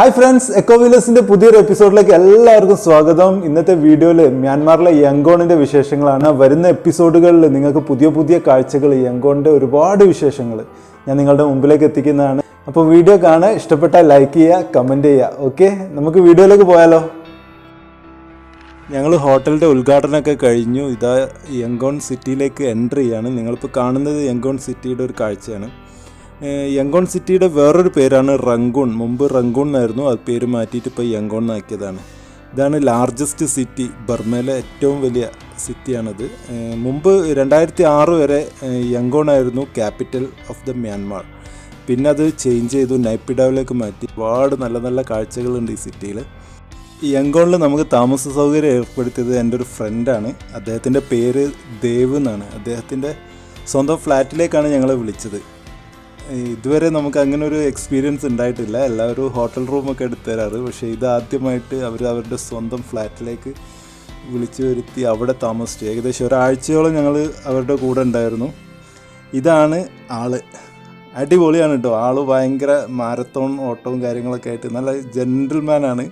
Hi friends എക്കോവിലസിന്റെ പുതിയൊരു എപ്പിസോഡിലേക്ക് എല്ലാവർക്കും സ്വാഗതം. ഇന്നത്തെ വീഡിയോയിൽ മ്യാൻമാറിലെ യങ്കോണിന്റെ വിശേഷങ്ങളാണ്. വരുന്ന എപ്പിസോഡുകളിൽ നിങ്ങൾക്ക് പുതിയ പുതിയ കാഴ്ചകൾ യങ്കോണിന്റെ ഒരുപാട് വിശേഷങ്ങൾ ഞാൻ നിങ്ങളുടെ മുമ്പിലേക്ക് എത്തിക്കുന്നതാണ്. അപ്പോൾ വീഡിയോ കാണാൻ ഇഷ്ടപ്പെട്ടാൽ ലൈക്ക് ചെയ്യുക കമന്റ് ചെയ്യുക. ഓക്കെ നമുക്ക് വീഡിയോയിലേക്ക് പോയാലോ? ഞങ്ങൾ ഹോട്ടലിന്റെ ഉദ്ഘാടനമൊക്കെ കഴിഞ്ഞു. ഇതാ യങ്കോൺ സിറ്റിയിലേക്ക് എൻട്രി ചെയ്യാണ് നിങ്ങളിപ്പോൾ കാണുന്നത് യങ്കോൺ സിറ്റിയുടെ ഒരു കാഴ്ചയാണ്. യങ്കോൺ സിറ്റിയുടെ വേറൊരു പേരാണ് റങ്കൂൺ. മുമ്പ് റങ്കൂൺ എന്നായിരുന്നു അത് പേര് മാറ്റിയിട്ട് ഇപ്പോൾ യങ്കോൺ എന്നാക്കിയതാണ് ഇതാണ് ലാർജസ്റ്റ് സിറ്റി ബർമയിലെ ഏറ്റവും വലിയ സിറ്റിയാണത് മുമ്പ് രണ്ടായിരത്തി ആറ് വരെ യങ്കോൺ ആയിരുന്നു ക്യാപിറ്റൽ ഓഫ് ദ മ്യാൻമാർ പിന്നെ അത് ചേഞ്ച് ചെയ്തു നൈപ്പിഡാവിലേക്ക് മാറ്റി. ഒരുപാട് നല്ല നല്ല കാഴ്ചകളുണ്ട് ഈ സിറ്റിയിൽ യങ്കോണിൽ നമുക്ക് താമസ സൗകര്യം ഏർപ്പെടുത്തിയത് എന്റെ ഒരു ഫ്രണ്ടാണ് അദ്ദേഹത്തിന്റെ പേര് ദേവ് എന്നാണ്. അദ്ദേഹത്തിന്റെ സ്വന്തം ഫ്ലാറ്റിലേക്കാണ് ഞങ്ങളെ വിളിച്ചത്. ഇതുവരെ നമുക്ക് അങ്ങനെ ഒരു എക്സ്പീരിയൻസ് ഉണ്ടായിട്ടില്ല. എല്ലാവരും ഹോട്ടൽ റൂമൊക്കെ എടുത്തു തരാറ്. പക്ഷേ ഇത് ആദ്യമായിട്ട് അവർ അവരുടെ സ്വന്തം ഫ്ലാറ്റിലേക്ക് വിളിച്ചു വരുത്തി അവിടെ താമസിച്ചു. ഏകദേശം ഒരാഴ്ചയോളം ഞങ്ങൾ അവരുടെ കൂടെ ഉണ്ടായിരുന്നു. ഇതാണ് ആൾ. അടിപൊളിയാണ് കേട്ടോ. ആൾ ഭയങ്കര മാരത്തോൺ ഓട്ടവും കാര്യങ്ങളൊക്കെ ആയിട്ട് നല്ല ജെന്റിൽമാനാണ്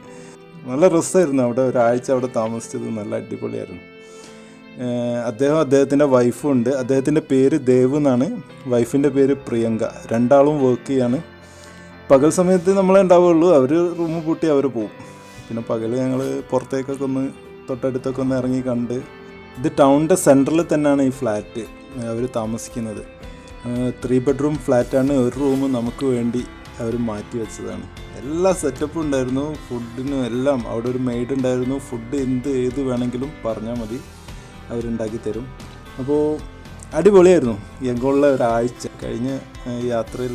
നല്ല രസമായിരുന്നു അവിടെ. ഒരാഴ്ച അവിടെ താമസിച്ചത്. നല്ല അടിപൊളിയായിരുന്നു. അദ്ദേഹം അദ്ദേഹത്തിന്റെ വൈഫും ഉണ്ട് അദ്ദേഹത്തിന്റെ പേര് ദേവ് എന്നാണ്. വൈഫിന്റെ പേര് പ്രിയങ്ക. രണ്ടാളും വർക്ക് ചെയ്യാണ്. പകൽ സമയത്ത് നമ്മളെ ഉണ്ടാവുള്ളൂ. അവർ റൂം പൂട്ടി അവർ പോവും. പിന്നെ പകൽ ഞങ്ങൾ പുറത്തേക്കൊക്കെ ഒന്ന് തൊട്ടടുത്തൊക്കെ ഒന്ന് ഇറങ്ങി കണ്ട് ഇത് ടൗണിന്റെ സെന്ററിൽ തന്നെയാണ് ഈ ഫ്ലാറ്റ് അവർ താമസിക്കുന്നത്. ത്രീ ബെഡ്റൂം ഫ്ലാറ്റാണ് ഒരു റൂം നമുക്ക് വേണ്ടി അവർ മാറ്റി വെച്ചതാണ്. എല്ലാ സെറ്റപ്പും ഉണ്ടായിരുന്നു. ഫുഡിനും എല്ലാം. അവിടെ ഒരു മെയ്ഡ് ഉണ്ടായിരുന്നു. ഫുഡ് എന്ത് ഏത് വേണമെങ്കിലും പറഞ്ഞാൽ മതി. അവരുണ്ടാക്കി തരും. അപ്പോൾ അടിപൊളിയായിരുന്നു യങ്കോളിലെ ഒരാഴ്ച. കഴിഞ്ഞ യാത്രയിൽ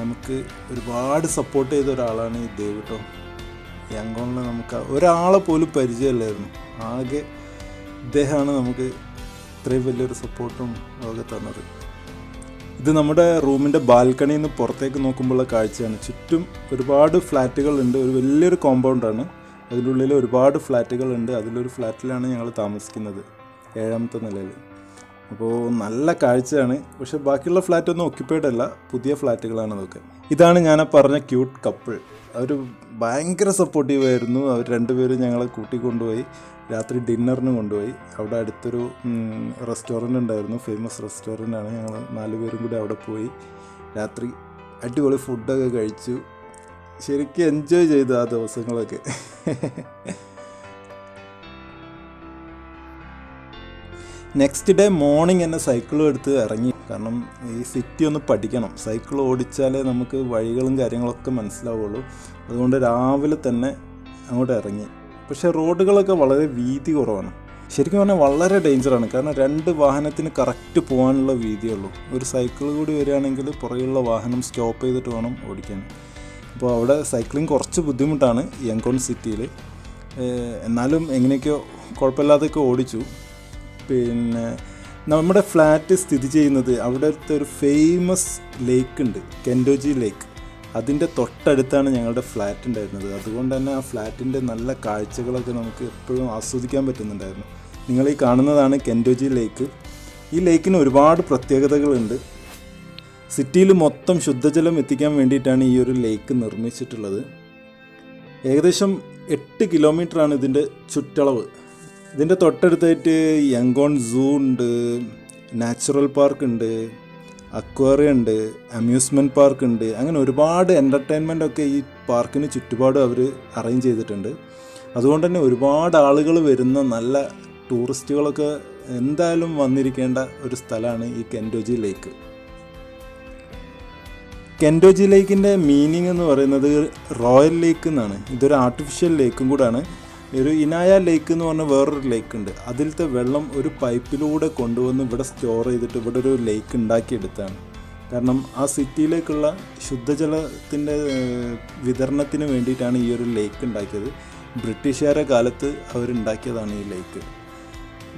നമുക്ക് ഒരുപാട് സപ്പോർട്ട് ചെയ്ത ഒരാളാണ് ഈ ദേവ് കേട്ടോ യങ്കോളിൽ നമുക്ക് ഒരാളെ പോലും പരിചയമില്ലായിരുന്നു. ആകെ ഇദ്ദേഹമാണ് നമുക്ക് ഇത്രയും വലിയൊരു സപ്പോർട്ടും ഒക്കെ തന്നത്. ഇത് നമ്മുടെ റൂമിന്റെ ബാൽക്കണിയിൽ നിന്ന് പുറത്തേക്ക് നോക്കുമ്പോഴുള്ള കാഴ്ചയാണ്. ചുറ്റും ഒരുപാട് ഫ്ലാറ്റുകളുണ്ട്. ഒരു വലിയൊരു കോമ്പൗണ്ടാണ് അതിന്റെ ഉള്ളിൽ ഒരുപാട് ഫ്ലാറ്റുകളുണ്ട്. അതിലൊരു ഫ്ലാറ്റിലാണ് ഞങ്ങൾ താമസിക്കുന്നത് ഏഴാമത്തെ നിലയിൽ. അപ്പോൾ നല്ല കാഴ്ചയാണ്. പക്ഷെ ബാക്കിയുള്ള ഫ്ലാറ്റൊന്നും ഒക്യുപ്പൈഡ് അല്ല. പുതിയ ഫ്ലാറ്റുകളാണ് അതൊക്കെ. ഇതാണ് ഞാൻ പറഞ്ഞ ക്യൂട്ട് കപ്പിൾ അവർ ഭയങ്കര സപ്പോർട്ടീവ് ആയിരുന്നു. അവർ രണ്ടുപേരും ഞങ്ങളെ കൂട്ടിക്കൊണ്ടുപോയി രാത്രി ഡിന്നറിന് കൊണ്ടുപോയി. അവിടെ അടുത്തൊരു റെസ്റ്റോറന്റ് ഉണ്ടായിരുന്നു. ഫേമസ് റെസ്റ്റോറന്റ് ആണ്. ഞങ്ങൾ നാലുപേരും കൂടി അവിടെ പോയി. രാത്രി അടിപൊളി ഫുഡൊക്കെ കഴിച്ചു. ശരിക്കും എൻജോയ് ചെയ്തു ആ ദിവസങ്ങളൊക്കെ. നെക്സ്റ്റ് ഡേ മോർണിംഗ് എന്നെ സൈക്കിളും എടുത്ത് ഇറങ്ങി. കാരണം ഈ സിറ്റി ഒന്ന് പഠിക്കണം. സൈക്കിൾ ഓടിച്ചാലേ നമുക്ക് വഴികളും കാര്യങ്ങളൊക്കെ മനസ്സിലാവുള്ളൂ. അതുകൊണ്ട് രാവിലെ തന്നെ അങ്ങോട്ട് ഇറങ്ങി. പക്ഷേ റോഡുകളൊക്കെ വളരെ വീതി കുറവാണ്. ശരിക്കും പറഞ്ഞാൽ വളരെ ഡേഞ്ചറാണ് കാരണം രണ്ട് വാഹനത്തിന് കറക്റ്റ് പോകാനുള്ള വീതിയുള്ളൂ ഒരു സൈക്കിൾ കൂടി വരികയാണെങ്കിൽ പുറകെയുള്ള വാഹനം സ്റ്റോപ്പ് ചെയ്തിട്ട് വേണം ഓടിക്കാൻ. അപ്പോൾ അവിടെ സൈക്ലിംഗ് കുറച്ച് ബുദ്ധിമുട്ടാണ് യങ്കോൺ സിറ്റിയിൽ എന്നാലും എങ്ങനെയൊക്കെയോ കുഴപ്പമില്ലാതെയൊക്കെ ഓടിച്ചു. പിന്നെ നമ്മുടെ ഫ്ലാറ്റ് സ്ഥിതി ചെയ്യുന്നത് അവിടുത്തെ ഒരു ഫേമസ് ലേക്ക് ഉണ്ട് കെൻഡോജി ലേക്ക് അതിന്റെ തൊട്ടടുത്താണ് ഞങ്ങളുടെ ഫ്ലാറ്റ് ഉണ്ടായിരുന്നത്. അതുകൊണ്ട് തന്നെ ആ ഫ്ലാറ്റിന്റെ നല്ല കാഴ്ചകളൊക്കെ നമുക്ക് എപ്പോഴും ആസ്വദിക്കാൻ പറ്റുന്നുണ്ടായിരുന്നു. നിങ്ങൾ ഈ കാണുന്നതാണ് കെൻഡോജി ലേക്ക് ഈ ലേക്കിന് ഒരുപാട് പ്രത്യേകതകളുണ്ട്. സിറ്റിയിൽ മൊത്തം ശുദ്ധജലം എത്തിക്കാൻ വേണ്ടിയിട്ടാണ് ഈ ഒരു ലേക്ക് നിർമ്മിച്ചിട്ടുള്ളത്. ഏകദേശം എട്ട് കിലോമീറ്ററാണ് ഇതിന്റെ ചുറ്റളവ്. ഇതിന്റെ തൊട്ടടുത്തായിട്ട് യങ്കോൺ സൂ ഉണ്ട് നാച്ചുറൽ പാർക്ക് ഉണ്ട് അക്വേറിയം ഉണ്ട് അമ്യൂസ്മെന്റ് പാർക്ക് ഉണ്ട് അങ്ങനെ ഒരുപാട് എന്റർടൈൻമെന്റ് ഒക്കെ ഈ പാർക്കിന് ചുറ്റുപാടും അവർ അറേഞ്ച് ചെയ്തിട്ടുണ്ട്. അതുകൊണ്ട് തന്നെ ഒരുപാട് ആളുകൾ വരുന്ന നല്ല ടൂറിസ്റ്റുകളൊക്കെ എന്തായാലും വന്നിരിക്കേണ്ട ഒരു സ്ഥലമാണ് ഈ കെൻഡോജി ലേക്ക്. കെൻഡോജി ലേക്കിന്റെ മീനിങ് എന്ന് പറയുന്നത് റോയൽ ലേക്ക് എന്നാണ്. ഇതൊരു ആർട്ടിഫിഷ്യൽ ലേക്കും കൂടാണ്. ഒരു ഇനായ ലേക്ക് എന്ന് പറഞ്ഞ വേറൊരു ലേക്ക് ഉണ്ട്. അതിലത്തെ വെള്ളം ഒരു പൈപ്പിലൂടെ കൊണ്ടുവന്ന് ഇവിടെ സ്റ്റോർ ചെയ്തിട്ട് ഇവിടെ ഒരു ലേക്ക് ഉണ്ടാക്കിയെടുത്താണ് കാരണം ആ സിറ്റിയിലേക്കുള്ള ശുദ്ധജലത്തിന്റെ വിതരണത്തിന് വേണ്ടിയിട്ടാണ് ഈ ഒരു ലേക്ക് ഉണ്ടാക്കിയത്. ബ്രിട്ടീഷുകാരെ കാലത്ത് അവരുണ്ടാക്കിയതാണ് ഈ ലേക്ക്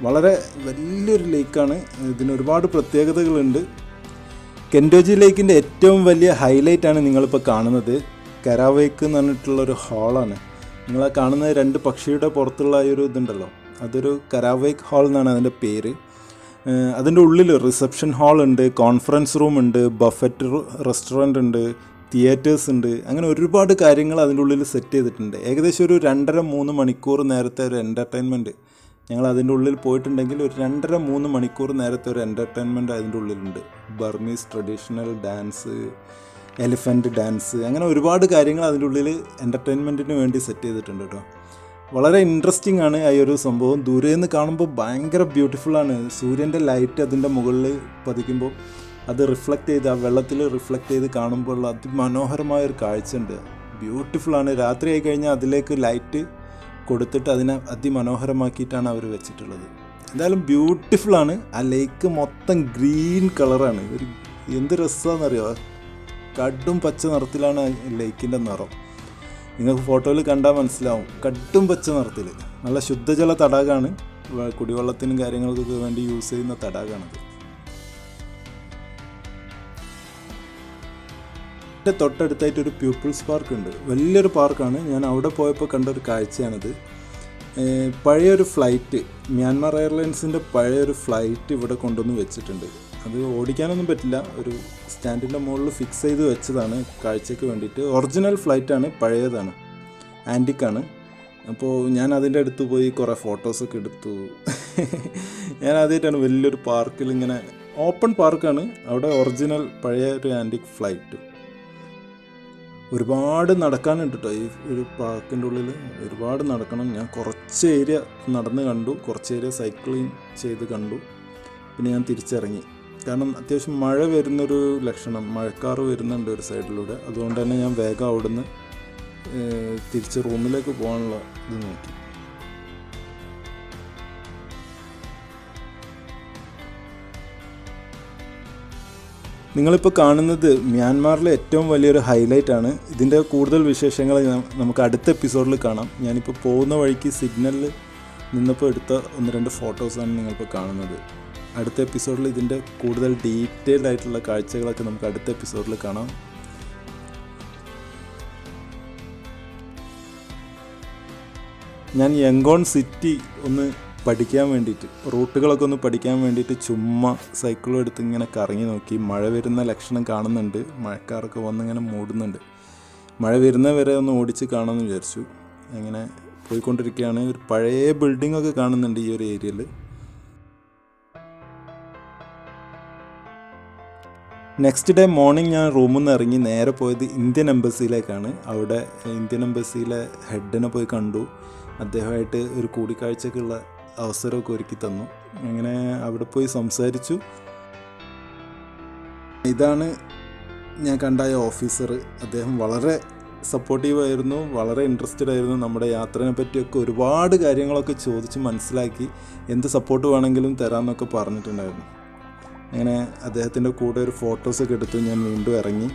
വളരെ വലിയൊരു ലേക്കാണ് ഇതിന് ഒരുപാട് പ്രത്യേകതകളുണ്ട്. കെൻഡോജി ലേക്കിന്റെ ഏറ്റവും വലിയ ഹൈലൈറ്റാണ് നിങ്ങളിപ്പോൾ കാണുന്നത്. കരാവേക്ക് എന്ന് പറഞ്ഞിട്ടുള്ള ഒരു ഹാളാണ് നിങ്ങൾ ആ കാണുന്ന രണ്ട് പക്ഷിയുടെ പുറത്തുള്ള ഒരു ഇതുണ്ടല്ലോ. അതൊരു കരാവേക്ക് ഹാൾ എന്നാണ് അതിന്റെ പേര്. അതിന്റെ ഉള്ളിൽ റിസപ്ഷൻ ഹാൾ ഉണ്ട് കോൺഫറൻസ് റൂം ഉണ്ട് ബഫറ്റ് റെസ്റ്റോറന്റ് ഉണ്ട് തിയേറ്റേഴ്സ് ഉണ്ട്. അങ്ങനെ ഒരുപാട് കാര്യങ്ങൾ അതിന്റെ ഉള്ളിൽ സെറ്റ് ചെയ്തിട്ടുണ്ട്. ഏകദേശം ഒരു രണ്ടര മൂന്ന് മണിക്കൂർ നേരത്തെ ഒരു എന്റർടൈൻമെന്റ് ഞങ്ങൾ അതിന്റെ ഉള്ളിൽ പോയിട്ടുണ്ടെങ്കിൽ ഒരു രണ്ടര മൂന്ന് മണിക്കൂർ നേരത്തെ ഒരു എന്റർടൈൻമെന്റ് അതിന്റെ ഉള്ളിലുണ്ട്. Burmese traditional dance elephant dance അങ്ങനെ ഒരുപാട് കാര്യങ്ങൾ അതിന്റെ ഉള്ളിൽ എന്റർടൈൻമെന്റിന് വേണ്ടി സെറ്റ് ചെയ്തിട്ടുണ്ട് കേട്ടോ. വളരെ ഇൻട്രസ്റ്റിംഗ് ആണ് ഈ ഒരു സംഭവം. ദൂരെ നിന്ന് കാണുമ്പോൾ ഭയങ്കര ബ്യൂട്ടിഫുള്ളാണ് സൂര്യന്റെ ലൈറ്റ് അതിന്റെ മുകളിൽ പതിക്കുമ്പോൾ അത് റിഫ്ലക്റ്റ് ചെയ്ത് ആ വെള്ളത്തിൽ റിഫ്ലക്റ്റ് ചെയ്ത് കാണുമ്പോൾ അതിമനോഹരമായ ഒരു കാഴ്ചയുണ്ട്. ബ്യൂട്ടിഫുള്ളാണ് രാത്രി ആയി കഴിഞ്ഞാൽ അതിലേക്ക് ലൈറ്റ് കൊടുത്തിട്ട് അതിനെ അതിമനോഹരമാക്കിയിട്ടാണ് അവർ വെച്ചിട്ടുള്ളത്. എന്തായാലും ബ്യൂട്ടിഫുള്ളാണ് ആ ലേക്ക് മൊത്തം ഗ്രീൻ കളറാണ് ഒരു എന്ത് രസമാണെന്നറിയോ? കടും പച്ച നിറത്തിലാണ് ലേക്കിന്റെ നിറം നിങ്ങൾക്ക് ഫോട്ടോയിൽ കണ്ടാൽ മനസ്സിലാവും. കടും പച്ച നിറത്തിൽ. നല്ല ശുദ്ധജല തടാകമാണ്. കുടിവെള്ളത്തിനും കാര്യങ്ങൾക്കൊക്കെ വേണ്ടി യൂസ് ചെയ്യുന്ന തടാകമാണത്. എന്റെ തൊട്ടടുത്തായിട്ട് ഒരു പ്യൂപ്പിൾസ് പാർക്ക് ഉണ്ട്. വലിയൊരു പാർക്കാണ് ഞാൻ അവിടെ പോയപ്പോൾ കണ്ട ഒരു കാഴ്ചയാണിത്. പഴയൊരു ഫ്ലൈറ്റ് മ്യാൻമാർ എയർലൈൻസിന്റെ പഴയൊരു ഫ്ലൈറ്റ് ഇവിടെ കൊണ്ടുവന്ന് വെച്ചിട്ടുണ്ട്. അത് ഓടിക്കാനൊന്നും പറ്റില്ല. ഒരു സ്റ്റാൻഡിന്റെ മുകളിൽ ഫിക്സ് ചെയ്ത് വെച്ചതാണ് കാഴ്ചയ്ക്ക് വേണ്ടിയിട്ട്. ഒറിജിനൽ ഫ്ലൈറ്റാണ് പഴയതാണ്. ആന്റിക്കാണ് അപ്പോൾ ഞാൻ അതിന്റെ അടുത്ത് പോയി കുറേ ഫോട്ടോസൊക്കെ എടുത്തു. ഞാൻ ആദ്യമായിട്ടാണ് വലിയൊരു പാർക്കിൽ ഇങ്ങനെ ഓപ്പൺ പാർക്കാണ് അവിടെ ഒറിജിനൽ പഴയ ഒരു ആന്റിക് ഫ്ലൈറ്റ് ഒരുപാട് നടക്കാനുണ്ട് കേട്ടോ ഈ ഒരു പാർക്കിന്റെ ഉള്ളിൽ ഒരുപാട് നടക്കണം. ഞാൻ കുറച്ച് ഏരിയ നടന്ന് കണ്ടു. കുറച്ച് ഏരിയ സൈക്ലിംഗ് ചെയ്ത് കണ്ടു. പിന്നെ ഞാൻ തിരിച്ചിറങ്ങി. കാരണം അത്യാവശ്യം മഴ വരുന്നൊരു ലക്ഷണം. മഴക്കാർ വരുന്നുണ്ട് ഒരു സൈഡിലൂടെ. അതുകൊണ്ട് തന്നെ ഞാൻ വേഗം അവിടുന്ന് തിരിച്ച് റൂമിലേക്ക് പോകാനുള്ള ഇത് നോക്കി. നിങ്ങളിപ്പോൾ കാണുന്നത് മ്യാൻമാറിലെ ഏറ്റവും വലിയൊരു ഹൈലൈറ്റ് ആണ്. ഇതിന്റെ കൂടുതൽ വിശേഷങ്ങൾ നമുക്ക് അടുത്ത എപ്പിസോഡിൽ കാണാം. ഞാനിപ്പോൾ പോകുന്ന വഴിക്ക് സിഗ്നലിൽ നിന്നപ്പോൾ എടുത്ത ഒന്ന് രണ്ട് ഫോട്ടോസാണ് നിങ്ങളിപ്പോൾ കാണുന്നത്. അടുത്ത എപ്പിസോഡിൽ ഇതിന്റെ കൂടുതൽ ഡീറ്റെയിൽഡ് ആയിട്ടുള്ള കാഴ്ചകളൊക്കെ നമുക്ക് അടുത്ത എപ്പിസോഡിൽ കാണാം. ഞാൻ യങ്കോൺ സിറ്റി ഒന്ന് പഠിക്കാൻ വേണ്ടിയിട്ട് റൂട്ടുകളൊക്കെ ഒന്ന് പഠിക്കാൻ വേണ്ടിയിട്ട് ചുമ്മാ സൈക്കിളും എടുത്ത് ഇങ്ങനെ കറങ്ങി നോക്കി. മഴ വരുന്ന ലക്ഷണം കാണുന്നുണ്ട്. മഴക്കാറൊക്കെ വന്നിങ്ങനെ മൂടുന്നുണ്ട്. മഴ വരുന്ന വരെ ഒന്ന് ഓടിച്ച് കാണാമെന്ന് വിചാരിച്ചു. അങ്ങനെ പോയിക്കൊണ്ടിരിക്കുകയാണ്. ഒരു പഴയ ബിൽഡിംഗ് ഒക്കെ കാണുന്നുണ്ട് ഈ ഒരു ഏരിയയിൽ നെക്സ്റ്റ് ഡേ മോർണിംഗ് ഞാൻ റൂമിൽ നിന്ന് ഇറങ്ങി നേരെ പോയത് ഇന്ത്യൻ എംബസിയിലേക്കാണ് അവിടെ ഇന്ത്യൻ എംബസിയിലെ ഹെഡിനെ പോയി കണ്ടു. അദ്ദേഹമായിട്ട് ഒരു കൂടിക്കാഴ്ചക്കുള്ള അവസരമൊക്കെ ഒരുക്കി തന്നു. അങ്ങനെ അവിടെ പോയി സംസാരിച്ചു. ഇതാണ് ഞാൻ കണ്ടായ ഓഫീസർ അദ്ദേഹം വളരെ സപ്പോർട്ടീവായിരുന്നു വളരെ ഇൻട്രസ്റ്റഡ് ആയിരുന്നു നമ്മുടെ യാത്രയെ പറ്റിയൊക്കെ ഒരുപാട് കാര്യങ്ങളൊക്കെ ചോദിച്ച് മനസ്സിലാക്കി എന്ത് സപ്പോർട്ട് വേണമെങ്കിലും തരാമെന്നൊക്കെ പറഞ്ഞിട്ടുണ്ടായിരുന്നു. അങ്ങനെ അദ്ദേഹത്തിന്റെ കൂടെ ഒരു ഫോട്ടോസൊക്കെ എടുത്ത് ഞാൻ വീണ്ടും ഇറങ്ങി.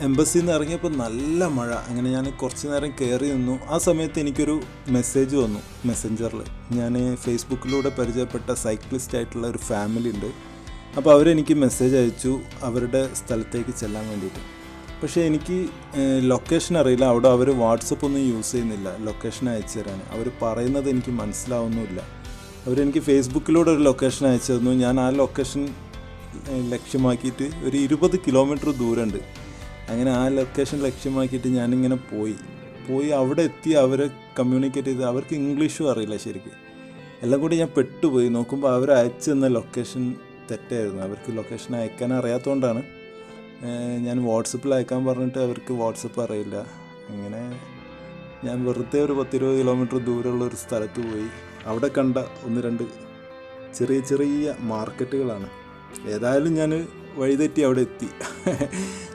എംബസിയിൽ നിന്ന് ഇറങ്ങിയപ്പോൾ നല്ല മഴ. അങ്ങനെ ഞാൻ കുറച്ച് നേരം കയറി നിന്നു. ആ സമയത്ത് എനിക്കൊരു മെസ്സേജ് വന്നു മെസ്സഞ്ചറിൽ ഞാൻ ഫേസ്ബുക്കിലൂടെ പരിചയപ്പെട്ട സൈക്ലിസ്റ്റ് ആയിട്ടുള്ള ഒരു ഫാമിലി ഉണ്ട്. അപ്പോൾ അവരെനിക്ക് മെസ്സേജ് അയച്ചു അവരുടെ സ്ഥലത്തേക്ക് ചെല്ലാൻ വേണ്ടിയിട്ട്. പക്ഷേ എനിക്ക് ലൊക്കേഷൻ അറിയില്ല. അവിടെ അവർ വാട്സപ്പ് ഒന്നും യൂസ് ചെയ്യുന്നില്ല. ലൊക്കേഷൻ അയച്ചു തരാൻ. അവർ പറയുന്നത് എനിക്ക് മനസ്സിലാവുന്നുമില്ല. അവരെനിക്ക് ഫേസ്ബുക്കിലൂടെ ഒരു ലൊക്കേഷൻ അയച്ചു തന്നു. ഞാൻ ആ ലൊക്കേഷൻ ലക്ഷ്യമാക്കിയിട്ട് ഒരു ഇരുപത് കിലോമീറ്റർ ദൂരമുണ്ട്. അങ്ങനെ ആ ലൊക്കേഷൻ ലക്ഷ്യമാക്കിയിട്ട് ഞാനിങ്ങനെ പോയി. പോയി അവിടെ എത്തി അവരെ കമ്മ്യൂണിക്കേറ്റ് ചെയ്ത് അവർക്ക് ഇംഗ്ലീഷും അറിയില്ല ശരിക്കും. എല്ലാം കൂടി ഞാൻ പെട്ടുപോയി. നോക്കുമ്പോൾ അവർ അയച്ചു തന്ന ലൊക്കേഷൻ തെറ്റായിരുന്നു. അവർക്ക് ലൊക്കേഷൻ അയക്കാൻ അറിയാത്തതുകൊണ്ടാണ് ഞാൻ വാട്സപ്പിൽ അയക്കാൻ പറഞ്ഞിട്ട് അവർക്ക് വാട്സപ്പ് അറിയില്ല. അങ്ങനെ ഞാൻ വെറുതെ ഒരു പത്തിരുപത് കിലോമീറ്റർ ദൂരമുള്ള ഒരു സ്ഥലത്ത് പോയി. അവിടെ കണ്ട ഒന്ന് രണ്ട് ചെറിയ ചെറിയ മാർക്കറ്റുകളാണ് ഏതായാലും ഞാൻ വഴിതെറ്റി അവിടെ എത്തി.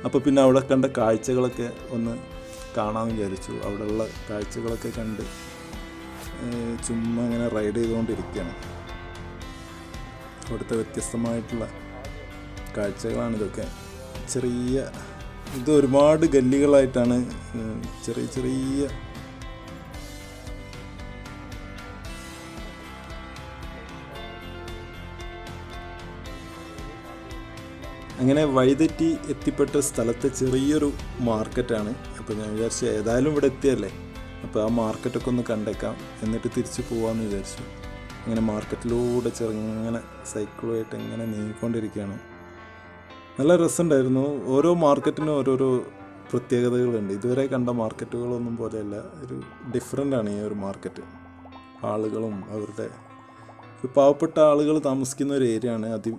അപ്പോൾ പിന്നെ അവിടെ കണ്ട കാഴ്ചകളൊക്കെ ഒന്ന് കാണാമെന്ന് വിചാരിച്ചു. അവിടെയുള്ള കാഴ്ചകളൊക്കെ കണ്ട് ചുമ്മാ ഇങ്ങനെ റൈഡ് ചെയ്തുകൊണ്ടിരിക്കുകയാണ് അവിടുത്തെ വ്യത്യസ്തമായിട്ടുള്ള കാഴ്ചകളാണ് ഇതൊക്കെ. ചെറിയ ഇത് ഒരുപാട് ഗല്ലികളായിട്ടാണ് ചെറിയ ചെറിയ അങ്ങനെ വഴിതെറ്റി എത്തിപ്പെട്ട സ്ഥലത്തെ ചെറിയൊരു മാർക്കറ്റാണ്. അപ്പോൾ ഞാൻ വിചാരിച്ചു ഏതായാലും ഇവിടെ എത്തിയല്ലേ? അപ്പോൾ ആ മാർക്കറ്റൊക്കെ ഒന്ന് കണ്ടേക്കാം. എന്നിട്ട് തിരിച്ചു പോകാമെന്ന് വിചാരിച്ചു. അങ്ങനെ മാർക്കറ്റിലൂടെ ചെറുങ്ങനെ സൈക്കിളുമായിട്ട് ഇങ്ങനെ നീങ്ങിക്കൊണ്ടിരിക്കുകയാണ്. നല്ല രസമുണ്ടായിരുന്നു. ഓരോ മാർക്കറ്റിനും ഓരോരോ പ്രത്യേകതകളുണ്ട്. ഇതുവരെ കണ്ട മാർക്കറ്റുകളൊന്നും പോലെയല്ല. ഒരു ഡിഫറെന്റ് ആണ് ഈ ഒരു മാർക്കറ്റ്. ആളുകളും അവരുടെ ഒരു പാവപ്പെട്ട ആളുകൾ താമസിക്കുന്ന ഒരു ഏരിയ ആണ്. അതി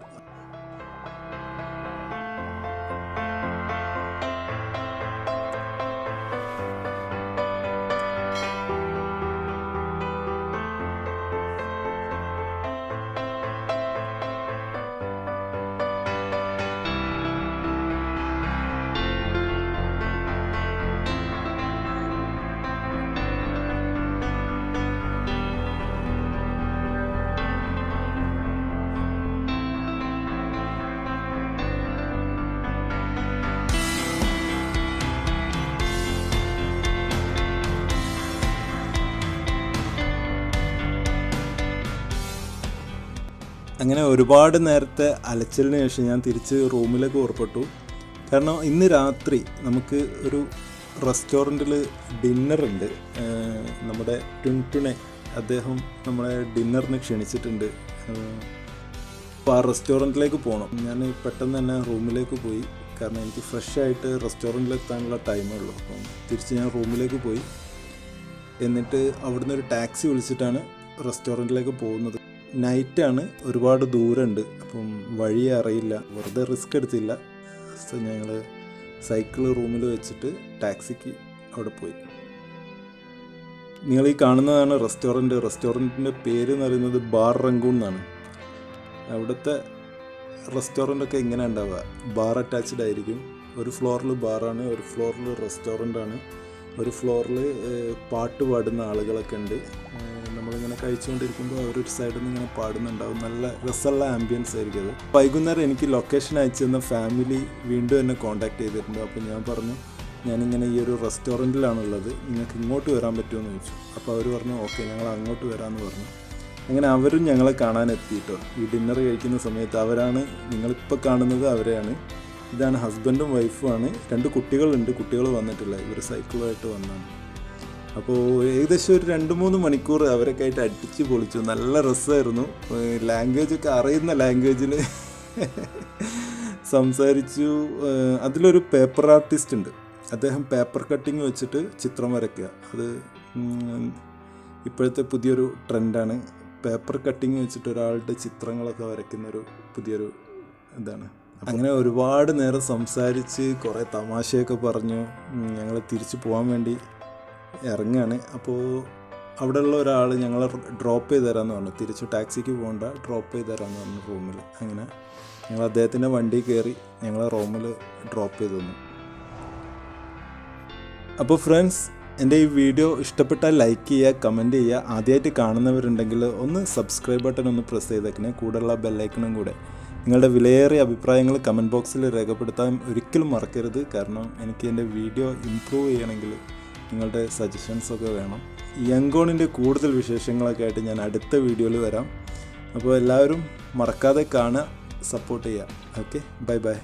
അങ്ങനെ ഒരുപാട് നേരത്തെ അലച്ചലിന് ശേഷം ഞാൻ തിരിച്ച് റൂമിലേക്ക് ഓർപ്പെട്ടു കാരണം ഇന്ന് രാത്രി നമുക്ക് ഒരു റെസ്റ്റോറന്റിൽ ഡിന്നറുണ്ട് നമ്മുടെ ട്വിന്റുണെ അദ്ദേഹം നമ്മളെ ഡിന്നറിന് ക്ഷണിച്ചിട്ടുണ്ട്. അപ്പോൾ ആ റെസ്റ്റോറന്റിലേക്ക് പോകണം ഞാൻ പെട്ടെന്ന് തന്നെ റൂമിലേക്ക് പോയി. കാരണം എനിക്ക് ഫ്രഷ് ആയിട്ട് റെസ്റ്റോറന്റിൽ എത്താനുള്ള ടൈമേ ഉള്ളൂ. അപ്പം തിരിച്ച് ഞാൻ റൂമിലേക്ക് പോയി. എന്നിട്ട് അവിടുന്ന് ഒരു ടാക്സി വിളിച്ചിട്ടാണ് റെസ്റ്റോറന്റിലേക്ക് പോകുന്നത്. നൈറ്റാണ് ഒരുപാട് ദൂരമുണ്ട് അപ്പം വഴി അറിയില്ല. വെറുതെ റിസ്ക് എടുത്തില്ല. ഞങ്ങൾ സൈക്കിൾ റൂമിൽ വെച്ചിട്ട് ടാക്സിക്ക് അവിടെ പോയി. നിങ്ങൾ ഈ കാണുന്നതാണ് റെസ്റ്റോറന്റ്. റെസ്റ്റോറന്റിന്റെ പേര് എന്ന് പറയുന്നത് ബാർ റങ്കൂൺ എന്നാണ്. അവിടുത്തെ റെസ്റ്റോറന്റൊക്കെ ഇങ്ങനെ ഉണ്ടാവുക? ബാർ അറ്റാച്ച്ഡ് ആയിരിക്കും. ഒരു ഫ്ലോറിൽ ബാറാണ് ഒരു ഫ്ലോറിൽ റെസ്റ്റോറന്റ് ആണ് ഒരു ഫ്ലോറിൽ പാട്ട് പാടുന്ന ആളുകളൊക്കെ ഉണ്ട്. നമ്മളിങ്ങനെ കഴിച്ചുകൊണ്ടിരിക്കുമ്പോൾ അവരൊരു സൈഡിൽ നിന്ന് ഇങ്ങനെ പാടുന്നുണ്ടാവും. നല്ല രസമുള്ള ആംബിയൻസ് ആയിരിക്കും അത്. വൈകുന്നേരം എനിക്ക് ലൊക്കേഷൻ അയച്ചു തന്ന ഫാമിലി വീണ്ടും എന്നെ കോൺടാക്ട് ചെയ്തിട്ടുണ്ട്. അപ്പോൾ ഞാൻ പറഞ്ഞു ഞാനിങ്ങനെ ഈ ഒരു റെസ്റ്റോറന്റിലാണുള്ളത് നിങ്ങൾക്ക് ഇങ്ങോട്ട് വരാൻ പറ്റുമോ എന്ന് ചോദിച്ചു. അപ്പോൾ അവർ പറഞ്ഞു ഓക്കെ ഞങ്ങൾ അങ്ങോട്ട് വരാമെന്ന് പറഞ്ഞു. അങ്ങനെ അവരും ഞങ്ങളെ കാണാൻ എത്തിയിട്ടോ ഈ ഡിന്നർ കഴിക്കുന്ന സമയത്ത് അവരാണ് നിങ്ങളിപ്പോൾ കാണുന്നത് അവരെയാണ്. ഇതാണ് ഹസ്ബൻഡും വൈഫുമാണ് രണ്ട് കുട്ടികളുണ്ട്. കുട്ടികൾ വന്നിട്ടില്ല. ഇവർ സൈക്കിളുമായിട്ട് വന്നാണ്. അപ്പോൾ ഏകദേശം ഒരു രണ്ട് മൂന്ന് മണിക്കൂർ അവരൊക്കെ ആയിട്ട് അടിച്ച് പൊളിച്ചു. നല്ല രസമായിരുന്നു ലാംഗ്വേജ് ഒക്കെ അറിയുന്ന ലാംഗ്വേജിൽ സംസാരിച്ചു. അതിലൊരു പേപ്പർ ആർട്ടിസ്റ്റ് ഉണ്ട്. അദ്ദേഹം പേപ്പർ കട്ടിങ് വെച്ചിട്ട് ചിത്രം വരയ്ക്കുക. അത് ഇപ്പോഴത്തെ പുതിയൊരു ട്രെൻഡാണ് പേപ്പർ കട്ടിങ് വെച്ചിട്ട് ഒരാളുടെ ചിത്രങ്ങളൊക്കെ വരയ്ക്കുന്നൊരു പുതിയൊരു ഇതാണ്. അങ്ങനെ ഒരുപാട് നേരം സംസാരിച്ച് കുറേ തമാശയൊക്കെ പറഞ്ഞു. ഞങ്ങൾ തിരിച്ചു പോകാൻ വേണ്ടി ഇറങ്ങുകയാണ് അപ്പോൾ അവിടെയുള്ള ഒരാൾ ഞങ്ങളെ ഡ്രോപ്പ് ചെയ്ത് തരാമെന്ന് പറഞ്ഞു. തിരിച്ച് ടാക്സിക്ക് പോകണ്ട ഡ്രോപ്പ് ചെയ്ത് തരാമെന്ന് പറഞ്ഞു റൂമിൽ അങ്ങനെ ഞങ്ങൾ അദ്ദേഹത്തിന്റെ വണ്ടി കയറി ഞങ്ങളെ റൂമിൽ ഡ്രോപ്പ് ചെയ്തു തന്നു. അപ്പോൾ ഫ്രണ്ട്സ് എന്റെ ഈ വീഡിയോ ഇഷ്ടപ്പെട്ടാൽ ലൈക്ക് ചെയ്യുക കമന്റ് ചെയ്യുക. ആദ്യമായിട്ട് കാണുന്നവരുണ്ടെങ്കിൽ ഒന്ന് സബ്സ്ക്രൈബ് ബട്ടൺ ഒന്ന് പ്രസ് ചെയ്തേക്കണേ. കൂടെയുള്ള ബെല്ലൈക്കണും കൂടെ. നിങ്ങളുടെ വിലയേറിയ അഭിപ്രായങ്ങൾ കമന്റ് ബോക്സിൽ രേഖപ്പെടുത്താൻ ഒരിക്കലും മറക്കരുത്. കാരണം എനിക്ക് എന്റെ വീഡിയോ ഇമ്പ്രൂവ് ചെയ്യണമെങ്കിൽ നിങ്ങളുടെ സജഷൻസൊക്കെ വേണം. യങ്കോണിന്റെ കൂടുതൽ വിശേഷങ്ങളൊക്കെ ആയിട്ട് ഞാൻ അടുത്ത വീഡിയോയിൽ വരാം. അപ്പോൾ എല്ലാവരും മറക്കാതെ കാണുക സപ്പോർട്ട് ചെയ്യുക. Okay bye bye